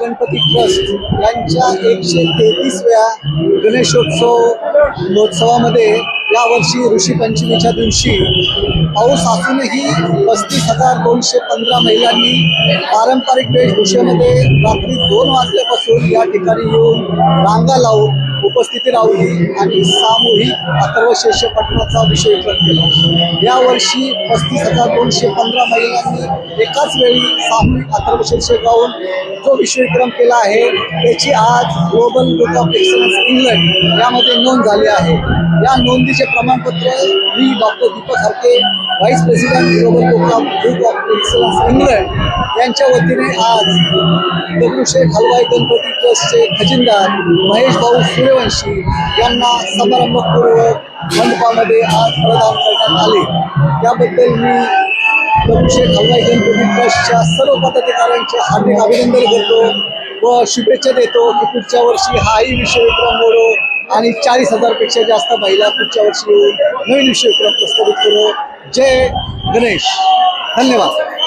Ganpati trust यांच्या एकशे तेहतीसव्या गणेशोत्सव महोत्सवामध्ये यावर्षी ऋषी पंचमीच्या दिवशी पाऊस असूनही पस्तीस हजार दोनशे पंधरा महिलांनी पारंपरिक वेशभूषेमध्ये रात्री दोन वाजल्यापासून या ठिकाणी येऊन रांगा लावून उपस्थिती लावली आणि सामूहिक अथर्वशेष पठणाचा विषय केला. यावर्षी पस्तीस हजार दोनशे पंधरा महिलांनी एकाच वेळी सामूहिक अथर्वशेष गाऊन जो विश्वविक्रम केला आहे त्याची आज global book of excellence England यामध्ये नोंद झाली आहे. या नोंदीचे प्रमाणपत्र मी doctor Deepak Harke vice president global book of book of excellence England यांच्या वतीने आज दगडूशेठ हलवाई गणपती ट्रस्टचे खजिनदार महेश भाऊ सूर्यवंशी यांना समारंभपूर्वक मंडपामध्ये आज प्रदान करण्यात आले. त्याबद्दल मी दगडूशेठ हलवाई गणपती ट्रस्टच्या सर्व पदाधिकाऱ्यांचे हार्दिक अभिनंदन करतो व शुभेच्छा देतो की पुढच्या वर्षी हाही विश्वविक्रम मोडो आणि चाळीस हजारपेक्षा जास्त महिला पुढच्या वर्षी येऊन नवीन विश्वविक्रम प्रस्थापित करू. जय गणेश. धन्यवाद.